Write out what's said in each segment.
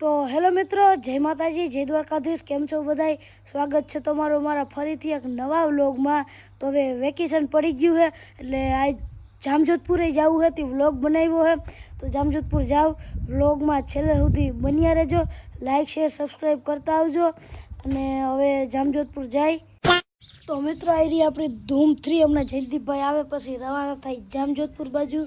તો હેલો મિત્રો, જય માતાજી, જય દ્વારકાધીશ, કેમ છો બધાય? સ્વાગત છે તમારું મારા ફરીથી એક નવા વ્લોગમાં. તો હવે વેકેશન પડી ગયું છે એટલે આ જામજોધપુરે જવું છે તે વ્લોગ બનાવ્યો છે તો જામજોધપુર જાઓ, વ્લોગમાં છેલ્લે સુધી બન્યા રહેજો લાઇક શેર સબસ્ક્રાઈબ કરતા આવજો, અને હવે જામજોધપુર જાય. તો મિત્રો આવી રહી આપણી ધૂમ થ્રી, હમણાં જયદીપભાઈ આવે, પછી રવાના થાય જામજોધપુર બાજુ.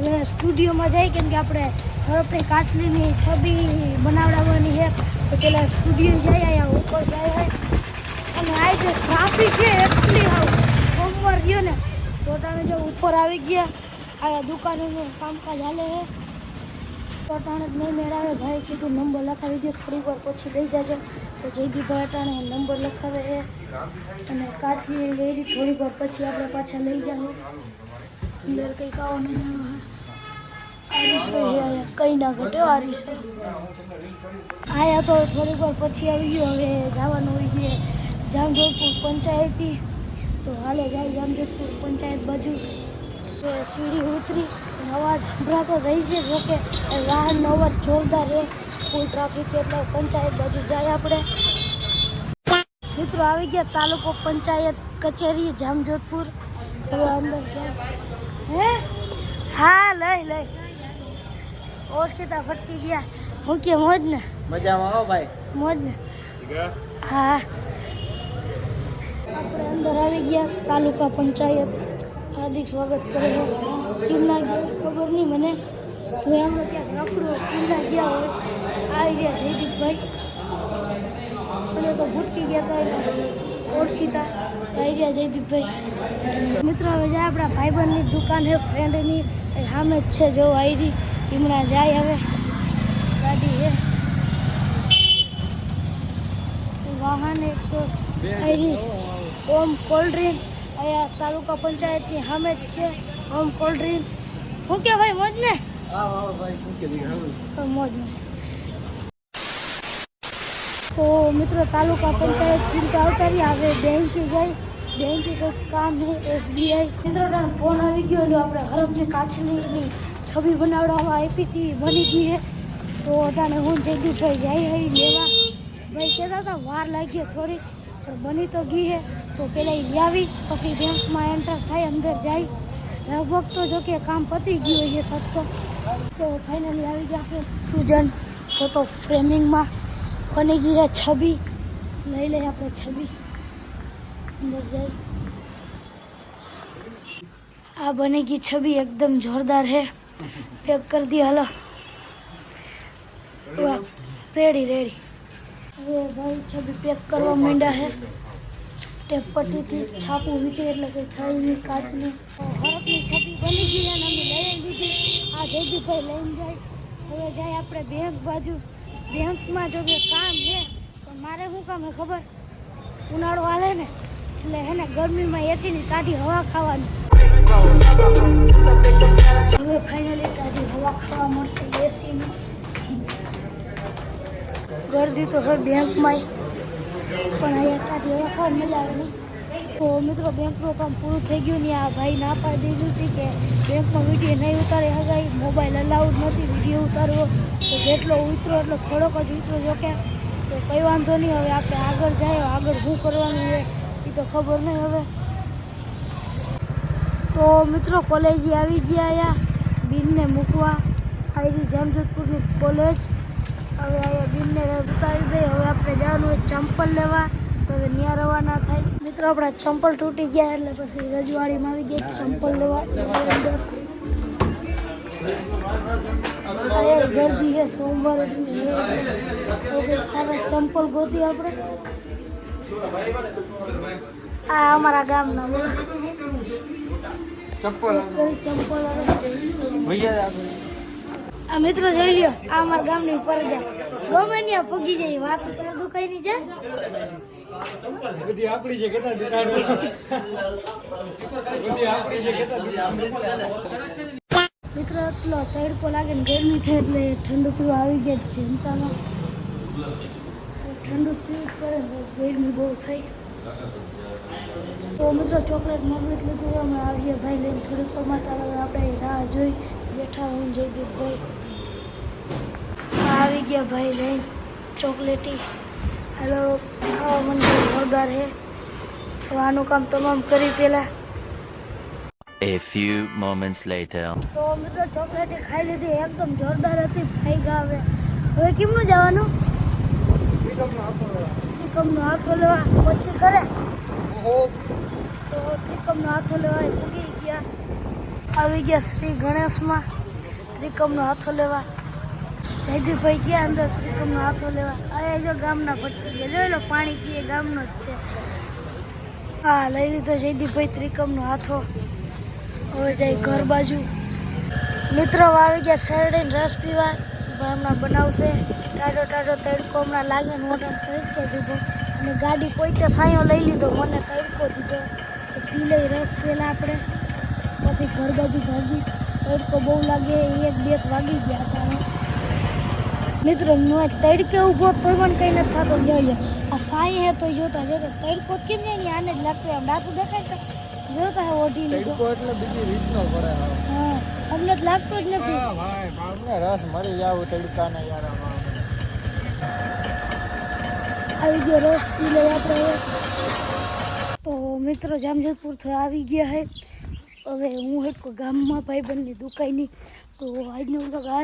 હવે સ્ટુડિયોમાં જઈ કેમ કે આપણે હરપની કાચલીની છબી બનાવડાવવાની છે. તો પેલા સ્ટુડિયો જાય, અહીંયા ઉપર જાય અને આ જે ટ્રાફિક છે, એટલી સોમવાર ગયો ને. તો તમે જો ઉપર આવી ગયા. આ દુકાનોનું કામકાજ હાલે છે. તો જ નહીં મેળાવે ભાઈ કીધું નંબર લખાવી દો થોડી વાર પછી લઈ જાજો. તો જયદીપભાઈ ભાટાને નંબર લખાવે એ અને કાચી વેરી થોડી વાર પછી આપણે પાછા લઈ જાઓ. અંદર કંઈક આવો નજારો આરીસો છે કંઈ ના ઘટ્યો આરીસો આયા તો થોડીક વાર પછી આવી ગયો. હવે જવાનું હોય છે જામજોધપુર પંચાયતી તો હાલે જાય જામજોધપુર પંચાયત બાજુ. તો સીડી ઉતરી. અવાજ સંભળાતો રહી છે જોકે વાહનનો અવાજ જોરદાર રહે ફૂલ ટ્રાફિક એટલે પંચાયત બાજુ જાય આપણે. મિત્રો આવી ગયા તાલુકો પંચાયત કચેરી જામજોધપુર. હવે અંદર હે? હા લઈ લઈ. ઓળખીતા ફટકી ગયા. હું કે મોજ ને? મજામાં હો ભાઈ. મોજ ને? હા. આપણે અંદર આવી ગયા તાલુકા પંચાયત. હાર્દિક સ્વાગત કરે કેમના ગયા ખબર નહીં મને. હું એમને ક્યાંક રખડું કેમના ગયા હોય આવી ગયા જયદીપભાઈ. અને તો ભૂટકી ગયા હતા ઓળખીતા. આવી ગયા જયદીપભાઈ. મિત્રો હવે જાય આપણા ભાઈબંધની દુકાન છે ફ્રેન્ડની સામે જ છે જો આવી હમણાં જાય હવે. ગાડી છે વાહન એક તો આવી ઓમ કોલ્ડ ડ્રિંક્સ. અહીંયા તાલુકા પંચાયતની સામે જ છે. હોમ કોલ્ડ ડ્રિંક્સ શું કે ભાઈ મોજ ને? હા, મોજ ને. તો મિત્રો તાલુકા પંચાયત ચિંતા આવતા રહ્યા હવે બેંકે જાય. બેંકે કંઈક કામ નહીં એસબીઆઈ મિત્રો ફોન આવી ગયો એટલે આપણે હરફની કાચની છબી બનાવડાવવા આપી હતી બની ગઈ છે તો અટાણે હું જયદીપભાઈ જાય લેવા. ભાઈ કહેતા હતા વાર લાગી થોડી પણ બની તો ગઈ છે તો પહેલાં એ લાવી પછી બેંકમાં એન્ટર થાય, અંદર જાય. લગભગ તો જો કે કામ પતી ગયું છે થતો તો. ફાઇનલી આવી ગયા આપણે સુજન ફોટો ફ્રેમિંગમાં બની ગઈ છે છબી. લઈ લઈએ આપણે છબી. અંદર જઈ આ બની ગઈ છબી એકદમ જોરદાર છે. પેક કરી દી, હાલો. વાહ રેડી રેડી હવે ભાઈ છબી પેક કરવા માંડ્યા છે. ટેપ પટ્ટીથી છાપું વીટી એટલે કંઈ થાય નહીં કાચની. હરકની છબી બની ગઈ અને અમે લઈ દીધી આ જયદીપભાઈ લઈને જાય. હવે જાય આપણે બેંક બાજુ. બેંકમાં જો કે કામ છે, પણ મારે શું કામ ખબર? ઉનાળો હાલે ને, એટલે હે ને ગરમીમાં એસીની તાજી હવા ખાવાની. હવે ફાઇનલી તાજી હવા ખાવા મળશે એસીની ગરદી તો હવે બેંકમાં પણ અહીંયા કાઢી હવા ખાવાની મજા આવે તો મિત્રો બેંકનું કામ પૂરું થઈ ગયું ને આ ભાઈ ના પાડી દીધું હતી કે બેંકમાં વીડિયો નહીં ઉતારે હગાઈ મોબાઈલ અલાઉડ નથી વીડિયો ઉતારવો તો જેટલો ઉતરો એટલો થોડોક જ ઉતરો જોકે તો કંઈ વાંધો નહીં હવે આપણે આગળ જાય આગળ શું કરવાનું છે એ તો ખબર નહીં હવે તો મિત્રો કોલેજે આવી ગયા અહીંયા બિનને મૂકવા. આવી જામજોધપુરની કોલેજ હવે અહીંયા બિનને ઉતારી દઈ હવે આપણે જવાનું હોય ચંપલ લેવા તો હવે ન્યા રવાના થાય. મિત્રો આપણા ચંપલ તૂટી ગયા એટલે પછી રજવાડીમાં આવી ગયા ચંપલ લેવા. ગરદી છે સોમવાર સારા ચંપલ ગોતી આપણે. આ અમારા ગામના મિત્ર ચંપલ. ભૈયા આ મિત્રો જોઈ લ્યો આ અમારા ગામની પરજા ગમે ત્યાં ફૂગી જાય વાત. કઈ નહીં બધી આપણી છે કેટલા દુકાનો બધી આપણી છે કેટલા મિત્રો એટલો તડકો લાગે ને ગરમી થાય એટલે ઠંડુ પીવા આવી ગયા જનતામાં. ઠંડુ પીવું કરે ગરમી બહુ થઈ તો મિત્રો ચોકલેટ મગજ લીધું અમે આવીએ ભાઈ લઈને થોડીક કમાતા હવે આપણે રાહ જોઈ. બેઠા હું જયદીપભાઈ. આ આવી ગયા ભાઈ લઈને ચોકલેટી. હાલો ખાવા મને જોરદાર હે. આનું કામ તમામ કરી પેલા. A few moments later. તો મિત્રો ચોકલેટી ખાઈ લીધી એકદમ જોરદાર હતી ભાઈ ગાવે હવે. કેમનું જવાનું? ત્રિકમનો હાથો લેવા. પછી કરે તો ત્રિકમનો હાથો લેવા પૂગી ગયા. આવી ગયા શ્રી ગણેશમાં. ત્રિકમનો હાથો લેવા. જયદીપભાઈ ગયા અંદર ત્રિકમનો હાથો લેવા. અહીંયા જો ગામના ભટકી ગયા. જોઈ લો, પાણી પીએ ગામનો જ છે. હા લઈ લીધો જયદીભાઈ ત્રિકમનો હાથો. હવે જાય ઘર બાજુ. મિત્રો આવી ગયા શેરડીને રસ પીવા. હમણાં બનાવશે. ટાઢો ટાઢો તડકો હમણાં લાગે ને મોટા તડકો દીધો. અને ગાડી પોતે સાયો લઈ લીધો, મને તડકો દીધો. પી લઈ રસ પહેલાં આપણે. પછી ઘર બાજુ ભાગી. તડકો બહુ લાગે, એક બે વાગી ગયા હતા. મિત્રો હું આજ તડકે ઊભો તોય મને કંઈ નથી થતો જોઈ લે આ સાઈ હે તોય જોતા જોતા તડકો જ કેમ નહીં આને જ લાગતો એમ ડાસું દેખાય તો જોતા હે ઓઢી લીધો તડકો એટલે બીજી રીતનો પડે હવે. હા અમને તો લાગતો જ નથી. હા ભાઈ અમને રસ મરી જાવ તડકાના યાર આમાં. આવી ગયો રસ પી લઈ આપણે હવે. તો મિત્રો જામજોધપુરથી આવી ગયા હે. હવે હું હેઠકો ગામમાં ભાઈબંધની દુકાનની. તો આજનો vlog આ